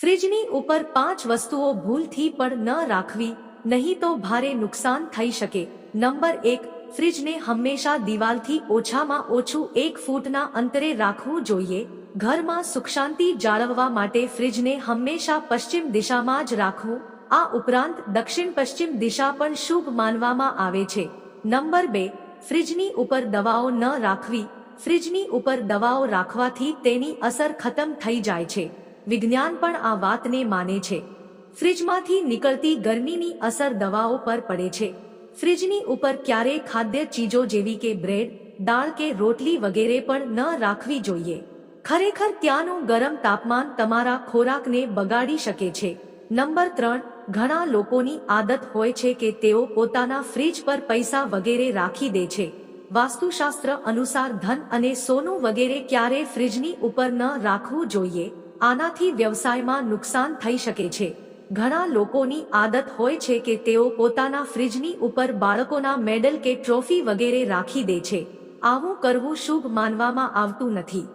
ફ્રિજની ઉપર પાંચ વસ્તુઓ ભૂલથી પણ ન રાખવી, નહીં તો ભારે નુકસાન થઈ શકે. નંબર એક, ફ્રિજને હંમેશા દિવાલથી ઓછામાં ઓછું એક ફૂટના અંતરે રાખવું જોઈએ. ઘરમાં સુખ શાંતિ જાળવવા માટે ફ્રિજને હંમેશા પશ્ચિમ દિશામાં જ રાખવું. આ ઉપરાંત દક્ષિણ પશ્ચિમ દિશા પણ શુભ માનવામાં આવે છે. નંબર બે, ફ્રિજની ઉપર દવાઓ ન રાખવી. ફ્રિજની ઉપર દવાઓ રાખવાથી તેની અસર ખતમ થઈ જાય છે. વિજ્ઞાન પણ આ વાતને માને છે. ફ્રિજમાંથી નીકળતી ગરમીની અસર દવાઓ પર પડે છે. ફ્રિજની ઉપર ક્યારેય ખાદ્ય ચીજો જેવી કે બ્રેડ, દાળ કે રોટલી વગેરે પણ ન રાખવી જોઈએ. ખરેખર ત્યાંનું ગરમ તાપમાન તમારા ખોરાકને બગાડી શકે છે. નંબર ત્રણ, ઘણા લોકોની આદત હોય છે કે તેઓ પોતાના ફ્રિજ પર પૈસા વગેરે રાખી દે છે. વાસ્તુશાસ્ત્ર અનુસાર ધન અને સોનું વગેરે ક્યારે ફ્રિજની ઉપર ન રાખવું જોઈએ? આનાથી વ્યવસાયમાં નુકસાન થઈ શકે છે. ઘણા લોકોની આદત હોય છે કે તેઓ પોતાના ફ્રિજની ઉપર બાળકોના મેડલ કે ટ્રોફી વગેરે રાખી દે છે. આવું કરવું શુભ માનવામાં આવતું નથી.